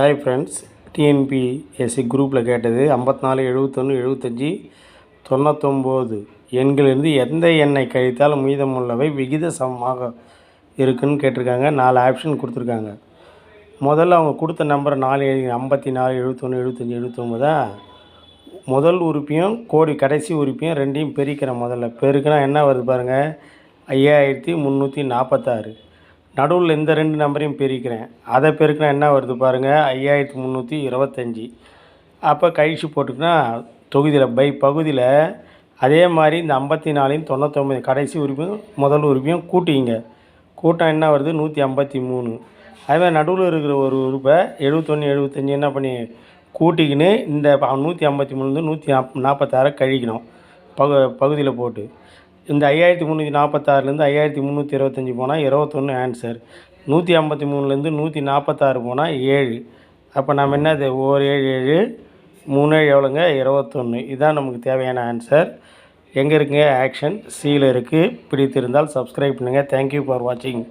Hi friends TNPSC குரூப்பில் கேட்டது ஐம்பத்தி நாலு எழுபத்தொன்று எழுபத்தஞ்சி தொண்ணூத்தொம்பது எண்களிலிருந்து எந்த எண்ணை கழித்தால் மீதமுள்ளவை விகித சமமாக இருக்குன்னு கேட்டிருக்காங்க. நாலு ஆப்ஷன் கொடுத்துருக்காங்க. முதல்ல அவங்க கொடுத்த நம்பர் நாலு எழுதி ஐம்பத்தி நாலு எழுபத்தொன்று எழுபத்தஞ்சி எழுபத்தொம்பதா முதல் உறுப்பியும் கோடி கடைசி உறுப்பியும் ரெண்டையும் பெருக்கிறேன் முதல்ல. பெருக்கினா என்ன வருது பாருங்கள் ஐயாயிரத்தி முந்நூற்றி நாற்பத்தாறு நடுவில் இந்த ரெண்டு நம்பரையும் பெருக்கிறேன். அதை பெருக்கினா என்ன வருது பாருங்கள் ஐயாயிரத்தி முந்நூற்றி இருபத்தஞ்சி. அப்போ கழிச்சு போட்டுக்கினா தொகுதியில் பை பகுதியில் அதே மாதிரி இந்த ஐம்பத்தி நாலையும் தொண்ணூத்தொம்பது கடைசி உரிமையும் முதல் உரிமையும் கூட்டிங்க. கூட்டம் என்ன வருது? நூற்றி ஐம்பத்தி மூணு. அதுமாதிரி நடுவில் இருக்கிற ஒரு உறுப்பை எழுபத்தொன்று எழுபத்தஞ்சி என்ன பண்ணி கூட்டிக்கின்னு இந்த நூற்றி ஐம்பத்தி மூணுலேருந்து நூற்றி நாப் நாற்பத்தாறு கழிக்கணும். பகு பகுதியில் போட்டு. இந்த ஐயாயிரத்தி முந்நூற்றி நாற்பத்தாறுலேருந்து ஐயாயிரத்தி முந்நூற்றி இருபத்தஞ்சி போனால் இருபத்தொன்று ஆன்சர். நூற்றி ஐம்பத்தி மூணுலேருந்து நூற்றி நாற்பத்தாறு போனால் ஏழு. அப்போ நம்ம என்னது? ஒரு ஏழு ஏழு மூணு ஏழு எவ்வளோங்க? இருபத்தொன்று இதுதான் நமக்கு தேவையான ஆன்சர். எங்கே இருக்குங்க? ஆக்ஷன். சியில் இருக்குது பிடித்திருந்தால் சப்ஸ்கிரைப் பண்ணுங்கள் தேங்க்யூ ஃபார் வாட்சிங்